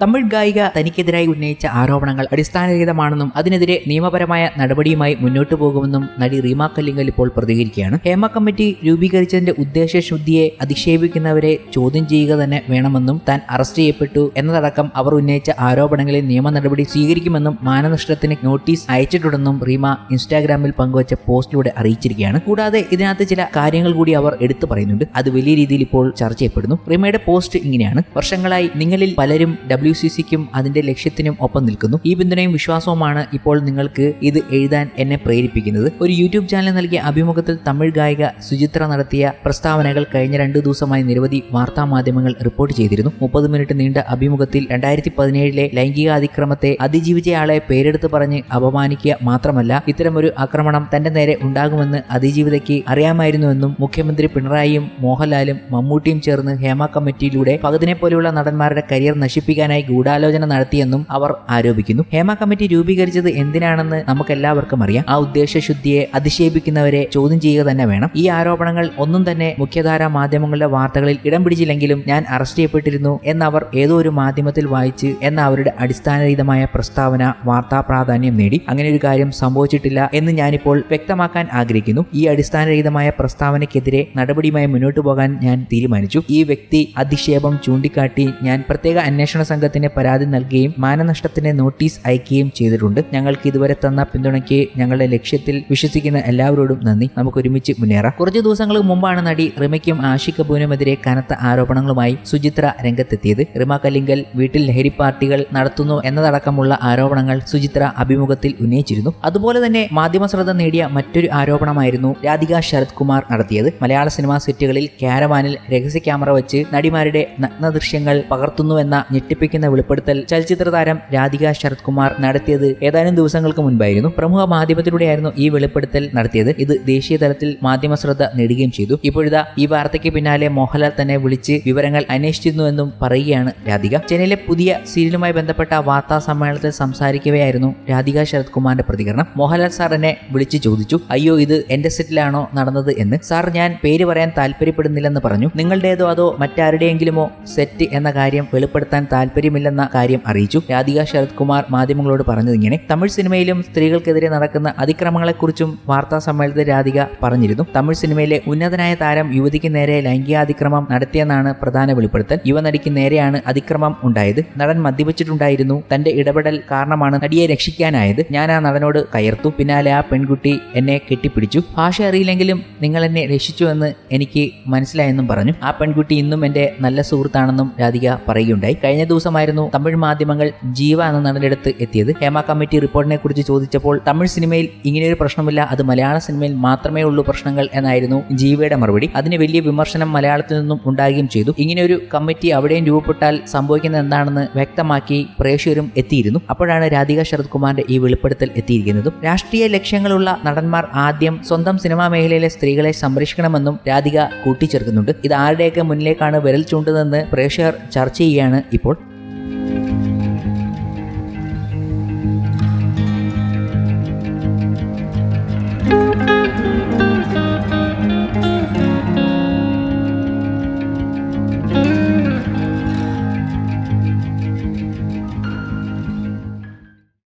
തമിഴ് ഗായിക തനിക്കെതിരായി ഉന്നയിച്ച ആരോപണങ്ങൾ അടിസ്ഥാനരഹിതമാണെന്നും അതിനെതിരെ നിയമപരമായ നടപടിയുമായി മുന്നോട്ടു പോകുമെന്നും നടി റീമ കല്ലിങ്കൽ ഇപ്പോൾ പ്രതികരിക്കുകയാണ്. ഹേമ കമ്മിറ്റി രൂപീകരിച്ചതിന്റെ ഉദ്ദേശശുദ്ധിയെ അധിക്ഷേപിക്കുന്നവരെ ചോദ്യം ചെയ്യുക തന്നെ വേണമെന്നും താൻ അറസ്റ്റ് ചെയ്യപ്പെട്ടു എന്നതടക്കം അവർ ഉന്നയിച്ച ആരോപണങ്ങളിൽ നിയമ നടപടി സ്വീകരിക്കുമെന്നും മാനനഷ്ടത്തിന് നോട്ടീസ് അയച്ചിട്ടുണ്ടെന്നും റീമ ഇൻസ്റ്റാഗ്രാമിൽ പങ്കുവച്ച പോസ്റ്റിലൂടെ അറിയിച്ചിരിക്കുകയാണ്. കൂടാതെ ഇതിനകത്ത് ചില കാര്യങ്ങൾ കൂടി അവർ എടുത്തു പറയുന്നുണ്ട്. അത് വലിയ രീതിയിൽ ഇപ്പോൾ ചർച്ച ചെയ്യപ്പെടുന്നു. റീമയുടെ പോസ്റ്റ് ഇങ്ങനെയാണ്. വർഷങ്ങളായി നിങ്ങളിൽ പലരും ഡബ്ല്യു സി സിക്കും അതിന്റെ ലക്ഷ്യത്തിനും ഒപ്പം നിൽക്കുന്നു. ഈ പിന്തുണയും വിശ്വാസവുമാണ് ഇപ്പോൾ നിങ്ങൾക്ക് ഇത് എഴുതാൻ എന്നെ പ്രേരിപ്പിക്കുന്നത്. ഒരു യൂട്യൂബ് ചാനൽ നൽകിയ അഭിമുഖത്തിൽ തമിഴ് ഗായിക സുചിത്ര നടത്തിയ പ്രസ്താവനകൾ കഴിഞ്ഞ രണ്ടു ദിവസമായി നിരവധി വാർത്താ മാധ്യമങ്ങൾ റിപ്പോർട്ട് ചെയ്തിരുന്നു. മുപ്പത് മിനിറ്റ് നീണ്ട അഭിമുഖത്തിൽ രണ്ടായിരത്തി പതിനേഴിലെ ലൈംഗിക അതിക്രമത്തെ അതിജീവിച്ചയാളെ പേരെടുത്ത് പറഞ്ഞ് അപമാനിക്കുക മാത്രമല്ല ഇത്തരമൊരു ആക്രമണം തന്റെ നേരെ ഉണ്ടാകുമെന്ന് അതിജീവിതയ്ക്ക് അറിയാമായിരുന്നുവെന്നും മുഖ്യമന്ത്രി പിണറായിയും മോഹൻലാലും മമ്മൂട്ടിയും ചേർന്ന് ഹേമ കമ്മിറ്റിയിലൂടെ പകുതിനെ പോലെയുള്ള നടന്മാരുടെ കരിയർ നശിപ്പിക്കാനായി ഗൂഢാലോചന നടത്തിയെന്നും അവർ ആരോപിക്കുന്നു. ഹേമ കമ്മിറ്റി രൂപീകരിച്ചത് എന്തിനാണെന്ന് നമുക്കെല്ലാവർക്കും അറിയാം. ആ ഉദ്ദേശശുദ്ധിയെ അധിക്ഷേപിക്കുന്നവരെ ചോദ്യം ചെയ്യുക തന്നെ വേണം. ഈ ആരോപണങ്ങൾ ഒന്നും തന്നെ മുഖ്യധാരാ മാധ്യമങ്ങളുടെ വാർത്തകളിൽ ഇടം പിടിച്ചില്ലെങ്കിലും ഞാൻ അറസ്റ്റ് ചെയ്യപ്പെട്ടിരുന്നു എന്നവർ ഏതോ ഒരു മാധ്യമത്തിൽ വായിച്ച് എന്ന അവരുടെ അടിസ്ഥാനരഹിതമായ പ്രസ്താവന വാർത്താ പ്രാധാന്യം നേടി. അങ്ങനെ ഒരു കാര്യം സംഭവിച്ചിട്ടില്ല എന്ന് ഞാനിപ്പോൾ വ്യക്തമാക്കാൻ ആഗ്രഹിക്കുന്നു. ഈ അടിസ്ഥാനരഹിതമായ പ്രസ്താവനയ്ക്കെതിരെ നടപടിയുമായി മുന്നോട്ട് പോകാൻ ഞാൻ തീരുമാനിച്ചു. ഈ വ്യക്തി അധിക്ഷേപം ചൂണ്ടിക്കാട്ടി ഞാൻ പ്രത്യേക അന്വേഷണ സംഘത്തിന് പരാതി നൽകുകയും മാനനഷ്ടത്തിന് നോട്ടീസ് അയക്കുകയും ചെയ്തിട്ടുണ്ട്. ഞങ്ങൾക്ക് ഇതുവരെ തന്ന പിന്തുണയ്ക്ക് ഞങ്ങളുടെ ലക്ഷ്യത്തിൽ വിശ്വസിക്കുന്ന എല്ലാവരോടും നന്ദി. നമുക്ക് ഒരുമിച്ച് മുന്നേറാം. കുറച്ച് ദിവസങ്ങൾക്ക് മുമ്പാണ് നടി റിമയ്ക്കും ആഷി കപൂരിനുമെതിരെ കനത്ത ആരോപണങ്ങളുമായി സുചിത്ര രംഗത്തെത്തിയത്. റിമ കല്ലിങ്കൽ വീട്ടിൽ ലഹരി പാർട്ടികൾ നടത്തുന്നു എന്നതടക്കമുള്ള ആരോപണങ്ങൾ സുചിത്ര അഭിമുഖത്തിൽ ഉന്നയിച്ചിരുന്നു. അതുപോലെ തന്നെ മാധ്യമ ശ്രദ്ധ നേടിയ മറ്റൊരു ആരോപണമായിരുന്നു രാധിക ശരത് കുമാർ നടത്തിയത്. മലയാള സിനിമാ സെറ്റുകളിൽ ക്യാരവാനിൽ രഹസ്യ ക്യാമറ വെച്ച് നടിമാരുടെ നഗ്ന ദൃശ്യങ്ങൾ പകർത്തുന്നുവെന്ന ഞെട്ടിപ്പിക്കുന്ന വെളിപ്പെടുത്തൽ. ചലച്ചിത്ര താരം രാധിക ശരത് കുമാർ നടത്തിയത് ഏതാനും ദിവസങ്ങൾക്ക് മുൻപായിരുന്നു. പ്രമുഖ മാധ്യമത്തിലൂടെയായിരുന്നു ഈ വെളിപ്പെടുത്തൽ നടത്തിയത്. ഇത് ദേശീയ തലത്തിൽ മാധ്യമ ശ്രദ്ധ നേടുകയും ചെയ്തു. ഇപ്പോഴിതാ ഈ വാർത്തയ്ക്ക് പിന്നാലെ മോഹൻലാൽ തന്നെ വിളിച്ച് വിവരങ്ങൾ അന്വേഷിച്ചിരുന്നുവെന്നും പറയുകയാണ് രാധിക. ചെന്നൈയിലെ പുതിയ സീരിയലുമായി ബന്ധപ്പെട്ട വാർത്താ സമ്മേളനത്തിൽ സംസാരിക്കവെയായിരുന്നു രാധിക ശരത് കുമാറിന്റെ പ്രതികരണം. മോഹൻലാൽ സാർ എന്നെ വിളിച്ച് ചോദിച്ചു അയ്യോ ഇത് എന്റെ സെറ്റിലാണോ നടന്നത് എന്ന്? സാർ ഞാൻ പേര് പറയാൻ താല്പര്യപ്പെടുന്നില്ലെന്ന് പറഞ്ഞു. നിങ്ങളുടേതോ അതോ മറ്റാരുടെയെങ്കിലുമോ സെറ്റ് എന്ന കാര്യം വെളിപ്പെടുത്താൻ താല്പര്യമില്ലെന്ന കാര്യം അറിയിച്ചു. രാധിക ശരത് കുമാർ മാധ്യമങ്ങളോട് പറഞ്ഞതിങ്ങനെ തമിഴ് സിനിമയിലും സ്ത്രീകൾക്കെതിരെ നടക്കുന്ന അതിക്രമങ്ങളെക്കുറിച്ചും വാർത്താ സമ്മേളനത്തിൽ രാധിക പറഞ്ഞിരുന്നു. തമിഴ് സിനിമയിലെ ഉന്നതനായ താരം യുവതിക്ക് നേരെ ലൈംഗികാതിക്രമം നടത്തിയെന്നാണ് പ്രധാന വെളിപ്പെടുത്തൽ. യുവ നടിക്ക് നേരെയാണ് അതിക്രമം ഉണ്ടായത്. നടൻ മദ്യപിച്ചിട്ടുണ്ടായിരുന്നു. തന്റെ ഇടപെടൽ കാരണമാണ് നടിയെ രക്ഷിക്കാനായത്. ഞാൻ ആ നടനോട് കയർത്തു. പിന്നാലെ ആ പെൺകുട്ടി എന്നെ കെട്ടിപ്പിടിച്ചു. ഭാഷ അറിയില്ലെങ്കിലും നിങ്ങൾ എന്നെ രക്ഷിച്ചുവെന്ന് എനിക്ക് മനസ്സിലായെന്നും പറഞ്ഞു. ആ പെൺകുട്ടി ഇന്നും എന്റെ നല്ല സുഹൃത്താണെന്നും രാധിക പറയുകയുണ്ടായി. കഴിഞ്ഞ ദിവസമായിരുന്നു തമിഴ് മാധ്യമങ്ങൾ ജീവ എന്ന നടനെടുത്ത് എത്തിയത്. ഹേമ കമ്മിറ്റി റിപ്പോർട്ടിനെ കുറിച്ച് ചോദിച്ചപ്പോൾ തമിഴ് സിനിമയിൽ ഇങ്ങനെയൊരു പ്രശ്നമില്ല അത് മലയാള സിനിമയിൽ മാത്രമേ ഉള്ളൂ പ്രശ്നങ്ങൾ എന്നായിരുന്നു ജീവയുടെ മറുപടി. അതിന് വലിയ വിമർശനം മലയാളത്തിൽ നിന്നും ഉണ്ടാകുകയും ചെയ്തു. ഇങ്ങനെയൊരു കമ്മിറ്റി അവിടെയും രൂപപ്പെട്ടാൽ സംഭവിക്കുന്നത് എന്താണെന്ന് വ്യക്തമാക്കി പ്രേക്ഷകരും എത്തിയിരുന്നു. അപ്പോഴാണ് രാധിക ശരത് കുമാറിന്റെ ഈ വെളിപ്പെടുത്തൽ എത്തിയിരിക്കുന്നതും. രാഷ്ട്രീയ ലക്ഷ്യങ്ങളുള്ള നടന്മാർ ആദ്യം സ്വന്തം സിനിമാ മേഖലയിലെ സ്ത്രീകളെ സംരക്ഷിക്കണമെന്നും രാധിക കൂട്ടിച്ചേർക്കുന്നുണ്ട്. ഇത് ആരുടെയൊക്കെ മുന്നിലേക്കാണ് വിരൽ ചൂണ്ടുന്നതെന്ന് പ്രേക്ഷകർ ചർച്ച ചെയ്യുകയാണ് ഇപ്പോൾ.